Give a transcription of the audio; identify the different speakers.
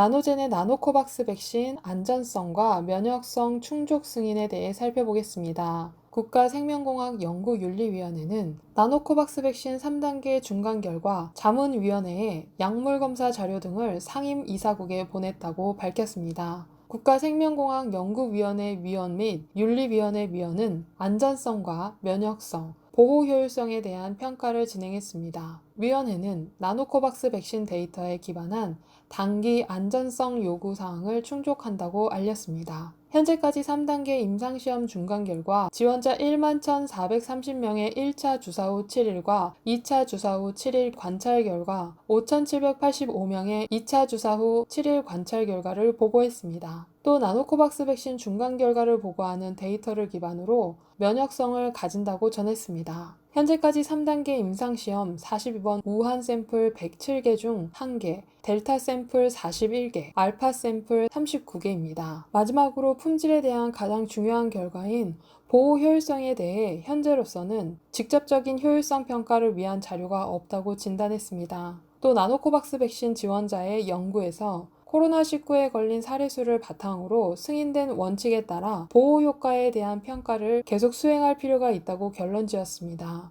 Speaker 1: 나노젠의 나노코박스 백신 안전성과 면역성 충족 승인에 대해 살펴보겠습니다. 국가생명공학 연구윤리위원회는 나노코박스 백신 3단계 중간 결과 자문위원회에 약물검사 자료 등을 상임 이사국에 보냈다고 밝혔습니다. 국가생명공학 연구위원회 위원 및 윤리위원회 위원은 안전성과 면역성, 보호 효율성에 대한 평가를 진행했습니다. 위원회는 나노코박스 백신 데이터에 기반한 단기 안전성 요구 사항을 충족한다고 알렸습니다. 현재까지 3단계 임상시험 중간 결과 지원자 1만 1,430명의 1차 주사 후 7일과 2차 주사 후 7일 관찰 결과 5,785명의 2차 주사 후 7일 관찰 결과를 보고했습니다. 또 나노코박스 백신 중간 결과를 보고하는 데이터를 기반으로 면역성을 가진다고 전했습니다. 현재까지 3단계 임상시험 42번 우한 샘플 107개 중 1개, 델타 샘플 41개, 알파 샘플 39개입니다. 마지막으로 품질에 대한 가장 중요한 결과인 보호 효율성에 대해 현재로서는 직접적인 효율성 평가를 위한 자료가 없다고 진단했습니다. 또 나노코박스 백신 지원자의 연구에서 코로나19에 걸린 사례 수를 바탕으로 승인된 원칙에 따라 보호 효과에 대한 평가를 계속 수행할 필요가 있다고 결론 지었습니다.